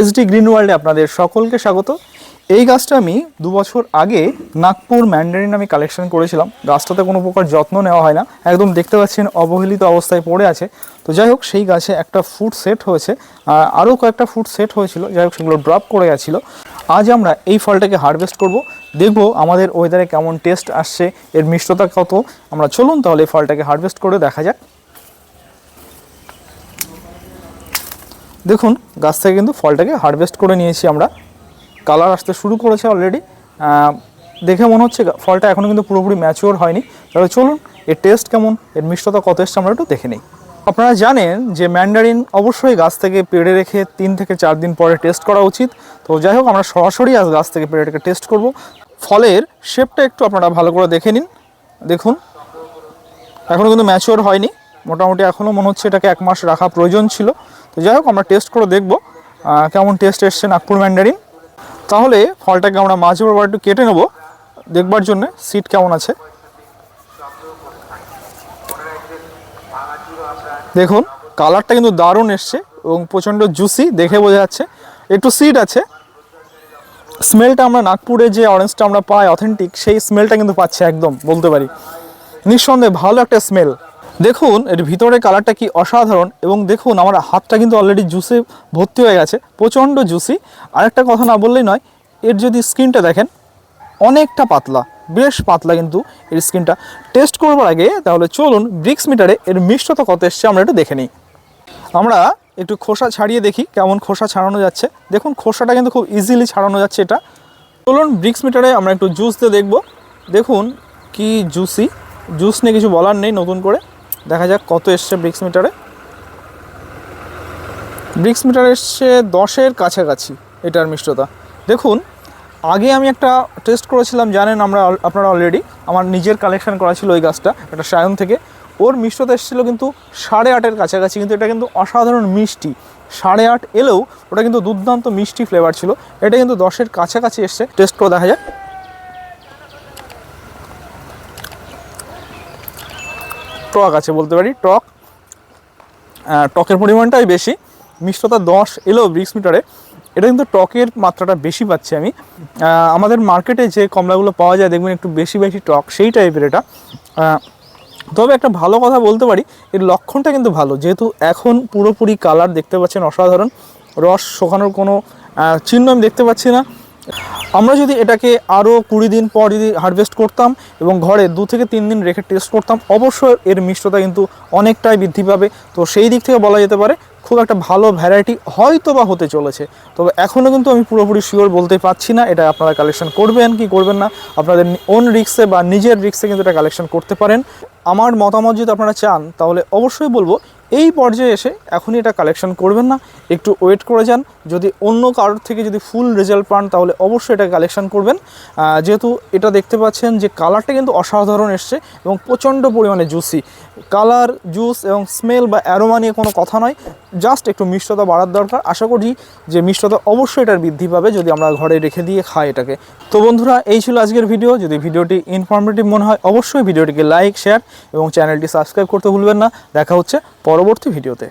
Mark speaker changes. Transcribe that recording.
Speaker 1: SD green ওয়ার্ল্ডে আপনাদের সকলকে স্বাগত। এই গাছটা আমি দু বছর আগে নাগপুর ম্যান্ডারিন আমি কালেকশন করেছিলাম। গাছটাতে কোনো প্রকার যত্ন নেওয়া হয় না। একদম দেখতে পাচ্ছেন অবহেলিত অবস্থায় পড়ে আছে। তো যাই হোক, সেই গাছে একটা ফুড সেট হয়েছে। আর আরও কয়েকটা ফুড সেট হয়েছিল। যাই হোক, সেগুলো ড্রপ করে গেছিল। আজ আমরা এই ফলটাকে হারভেস্ট করব। দেখব আমাদের ওয়েদারে কেমন টেস্ট আসছে, এর মিষ্টতা কত। আমরা চলুন তাহলে এই ফলটাকে হারভেস্ট করে দেখা যাক। দেখুন, গাছ থেকে কিন্তু ফলটাকে হারভেস্ট করে নিয়েছি আমরা। কালার আসতে শুরু করেছে অলরেডি দেখে মনে হচ্ছে ফলটা এখনও কিন্তু পুরোপুরি ম্যাচিওর হয়নি। তাহলে চলুন, এর টেস্ট কেমন, এর মিষ্টতা কত এসছে আমরা একটু দেখে নিই। আপনারা জানেন যে ম্যান্ডারিন অবশ্যই গাছ থেকে পেড়ে রেখে তিন থেকে চার দিন পরে টেস্ট করা উচিত। তো যাই হোক, আমরা সরাসরি আজ গাছ থেকে পেড়ে রেখে টেস্ট করব। ফলের শেপটা একটু আপনারা ভালো করে দেখে নিন। দেখুন এখনও কিন্তু ম্যাচিওর হয়নি। মোটামুটি এখনও মনে হচ্ছে এটাকে এক মাস রাখা প্রয়োজন ছিল। তো যাই হোক, আমরা টেস্ট করে দেখব কেমন টেস্ট এসছে নাগপুর ম্যান্ডারিন তাহলে ফলটাকে আমরা মাঝে বরাবর একটু কেটে নেব, দেখবার জন্য। সিট কেমন আছে? দেখুন কালারটা কিন্তু দারুণ এসছে এবং প্রচণ্ড জুসি দেখে বোঝা যাচ্ছে। একটু সিড আছে। স্মেলটা আমরা নাগপুরে যে অরেঞ্জটা আমরা পাই অথেন্টিক সেই স্মেলটা কিন্তু পাচ্ছি একদম, বলতে পারি। নিঃসন্দেহে ভালো একটা স্মেল দেখুন, এর ভিতরে কালারটা কি অসাধারণ এবং দেখুন, আমার হাতটা কিন্তু অলরেডি জুসে ভর্তি হয়ে গেছে, প্রচণ্ড জুসি আরেকটা কথা না বললেই নয়, এর যদি স্কিনটা দেখেন, অনেকটা পাতলা, বেশ পাতলা কিন্তু এর স্কিনটা টেস্ট করবার আগে তাহলে চলুন ব্রিক্স মিটারে এর মিষ্টতা কত এসছে আমরা একটু দেখে নিই। আমরা একটু খোসা ছাড়িয়ে দেখি কেমন খোসা ছাড়ানো যাচ্ছে। দেখুন, খোসাটা কিন্তু খুব ইজিলি ছাড়ানো যাচ্ছে এটা। চলুন ব্রিক্স মিটারে আমরা একটু জুস দিয়ে দেখব। দেখুন, কি জুসি জুস নিয়ে কিছু বলার নেই নতুন করে। দেখা যাক কত এসছে ব্রিক্স মিটারে ব্রিক্স মিটার এসছে দশের কাছাকাছি এটার মিষ্টতা। দেখুন, আগে আমি একটা টেস্ট করেছিলাম, জানেন আমরা আপনারা অলরেডি আমার নিজের কালেকশন করা ছিল ওই গাছটা, একটা সায়ন থেকে। ওর মিষ্টতা এসেছিল কিন্তু সাড়ে আটের কাছাকাছি, কিন্তু এটা কিন্তু অসাধারণ মিষ্টি। সাড়ে আট এলেও ওটা কিন্তু দুর্দান্ত মিষ্টি ফ্লেভার ছিল। এটা কিন্তু দশের কাছাকাছি এসছে। টেস্ট করে দেখা যাক। টক আছে বলতে পারি, টক। টকের পরিমাণটাই বেশি। মিষ্টতা দশ এলো ব্রিক্স মিটারে। এটা কিন্তু টকের মাত্রাটা বেশি পাচ্ছি আমি। আমাদের মার্কেটে যে কমলাগুলো পাওয়া যায়, দেখবেন একটু বেশি বেশি টক, সেই টাইপের এটা। তবে একটা ভালো কথা বলতে পারি, এর লক্ষণটা কিন্তু ভালো। যেহেতু এখন পুরোপুরি কালার দেখতে পাচ্ছেন অসাধারণ, রস শোকানোর কোনো চিহ্ন আমি দেখতে পাচ্ছি না। আমরা যদি এটাকে আরও কুড়ি দিন পর যদি হারভেস্ট করতাম এবং ঘরে দু থেকে তিন দিন রেখে টেস্ট করতাম, অবশ্যই এর মিষ্টতা কিন্তু অনেকটাই বৃদ্ধি পাবে। তো সেই দিক থেকে বলা যেতে পারে, খুব একটা ভালো ভ্যারাইটি হয়তো বা হতে চলেছে। তবে এখনও কিন্তু আমি পুরোপুরি শিওর বলতে পারছি না, এটা আপনারা কালেকশন করবেন কি করবেন না। আপনাদের ওন রিক্সে বা নিজের রিক্সে কিন্তু এটা কালেকশন করতে পারেন। আমার মতামত যদি আপনারা চান, তাহলে অবশ্যই বলব এই পর্যায়ে এসে এখনই এটা কালেকশন করবেন না। একটু ওয়েট করে যান। যদি অন্য কারোর থেকে যদি ফুল রেজাল্ট পান, তাহলে অবশ্যই এটা কালেকশন করবেন। যেহেতু এটা দেখতে পাচ্ছেন যে কালারটা কিন্তু অসাধারণ এসছে এবং প্রচণ্ড পরিমাণে জুসি কালার জুস এবং স্মেল বা অ্যারোমা নিয়ে কোনো কথা নয়। জাস্ট একটু মিষ্টতা বাড়ার দরকার। আশা করি যে মিষ্টতা অবশ্যই এটার বৃদ্ধি পাবে যদি আমরা ঘরে রেখে দিয়ে খাই এটাকে। তো বন্ধুরা, এই ছিল আজকের ভিডিও যদি ভিডিওটি ইনফরমেটিভ মনে হয়, অবশ্যই ভিডিওটিকে লাইক শেয়ার এবং চ্যানেলটি সাবস্ক্রাইব করতে ভুলবেন না। দেখা হচ্ছে পরবর্তী ভিডিওতে